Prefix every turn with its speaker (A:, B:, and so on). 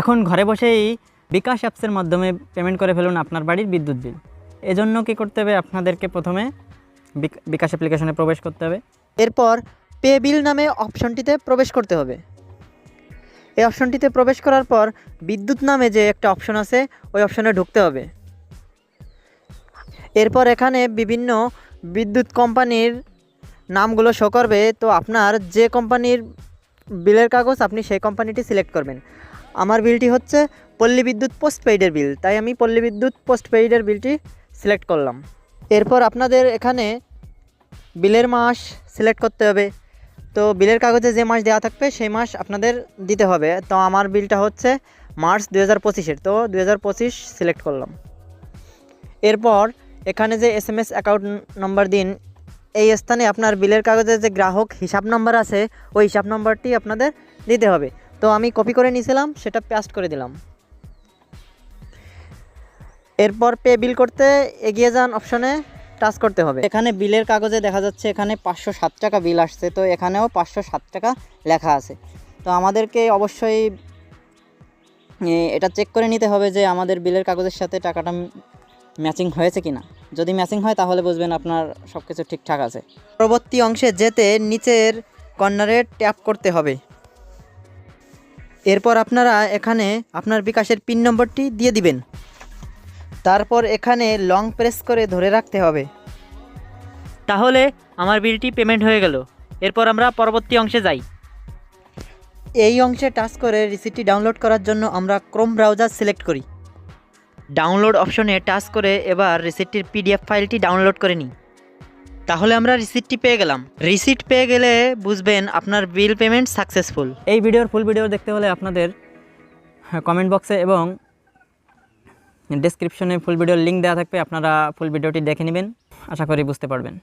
A: এখন ঘরে বসেই বিকাশ অ্যাপসের মাধ্যমে পেমেন্ট করে ফেলুন আপনার বাড়ির বিদ্যুৎ বিল। এজন্য কী করতে হবে? আপনাদেরকে প্রথমে বিকাশ অ্যাপ্লিকেশনে প্রবেশ করতে হবে।
B: এরপর পে বিল নামে অপশনটিতে প্রবেশ করতে হবে। এই অপশনটিতে প্রবেশ করার পর বিদ্যুৎ নামে যে একটা অপশন আছে, ওই অপশনে ঢুকতে হবে। এরপর এখানে বিভিন্ন বিদ্যুৎ কোম্পানির নামগুলো শো করবে। তো আপনার যে কোম্পানির বিলের কাগজ, আপনি সেই কোম্পানিটি সিলেক্ট করবেন। আমার বিলটি হচ্ছে পল্লী বিদ্যুৎ পোস্ট পেইডের বিল, তাই আমি পল্লী বিদ্যুৎ পোস্ট পেইডের বিলটি সিলেক্ট করলাম। এরপর আপনাদের এখানে বিলের মাস সিলেক্ট করতে হবে। তো বিলের কাগজে যে মাস দেওয়া থাকবে, সেই মাস আপনাদের দিতে হবে। তো আমার বিলটা হচ্ছে মার্চ দু হাজার পঁচিশের, তো দু হাজার পঁচিশ সিলেক্ট করলাম। এরপর এখানে যে S M S account number দিন, এই স্থানে আপনার বিলের কাগজে যে গ্রাহক হিসাব নাম্বার আছে, ওই হিসাব নাম্বারটি আপনাদের দিতে হবে। তো আমি কপি করে নিয়েছিলাম সেটা পেস্ট করে দিলাম। এরপর পে বিল করতে এগিয়ে যান অপশনে টাচ করতে হবে। এখানে বিলের কাগজে দেখা যাচ্ছে এখানে পাঁচশো সাত টাকা বিল আসছে তো এখানেও পাঁচশো সাত টাকা লেখা আছে। তো আমাদেরকে অবশ্যই এটা চেক করে নিতে হবে যে আমাদের বিলের কাগজের সাথে টাকাটা ম্যাচিং হয়েছে কি না যদি ম্যাচিং হয় তাহলে বুঝবেন আপনার সব কিছু ঠিকঠাক আছে। পরবর্তী অংশে যেতে নিচের কর্নারে ট্যাপ করতে হবে। এরপর আপনারা এখানে আপনার বিকাশের পিন নম্বরটি দিয়ে দিবেন। তারপর এখানে লং প্রেস করে ধরে রাখতে হবে।
A: তাহলে আমার বিলটি পেমেন্ট হয়ে গেল। এরপর আমরা পরবর্তী অংশে যাই।
B: এই অংশে টাচ করে রিসিপ্টটি ডাউনলোড করার জন্য আমরা ক্রোম ব্রাউজার সিলেক্ট করি। ডাউনলোড অপশনে টাচ করে এবার রিসিপ্টটির পিডিএফ ফাইলটি ডাউনলোড করে নিই। তাহলে আমরা রিসিপ্টটি পেয়ে গেলাম। রিসিপ্ট পেয়ে গেলে বুঝবেন আপনার বিল পেমেন্ট সাকসেসফুল
A: এই ভিডিওর ফুল ভিডিও দেখতে হলে আপনাদের কমেন্ট বক্সে এবং ডিসক্রিপশনে ফুল ভিডিওর লিঙ্ক দেওয়া থাকবে। আপনারা ফুল ভিডিওটি দেখে নেবেন। আশা করি বুঝতে পারবেন।